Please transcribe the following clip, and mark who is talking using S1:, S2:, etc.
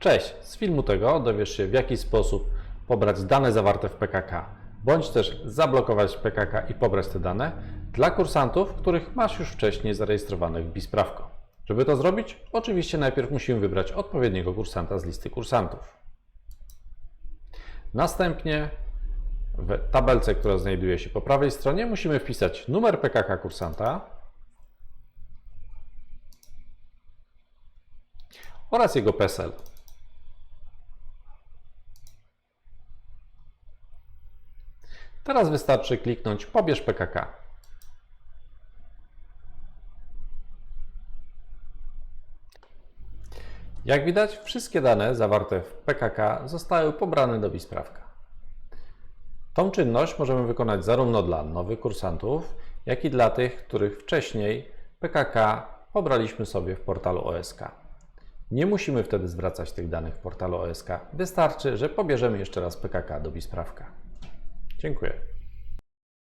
S1: Cześć! Z filmu tego dowiesz się w jaki sposób pobrać dane zawarte w PKK, bądź też zablokować PKK i pobrać te dane dla kursantów, których masz już wcześniej zarejestrowanych w Bisprawko. Żeby to zrobić, oczywiście najpierw musimy wybrać odpowiedniego kursanta z listy kursantów. Następnie w tabelce, która znajduje się po prawej stronie, musimy wpisać numer PKK kursanta oraz jego PESEL. Teraz wystarczy kliknąć Pobierz PKK. Jak widać, wszystkie dane zawarte w PKK zostały pobrane do Bisprawka. Tą czynność możemy wykonać zarówno dla nowych kursantów, jak i dla tych, których wcześniej PKK pobraliśmy sobie w portalu OSK. Nie musimy wtedy zwracać tych danych w portalu OSK. Wystarczy, że pobierzemy jeszcze raz PKK do Bisprawka. Dziękuję.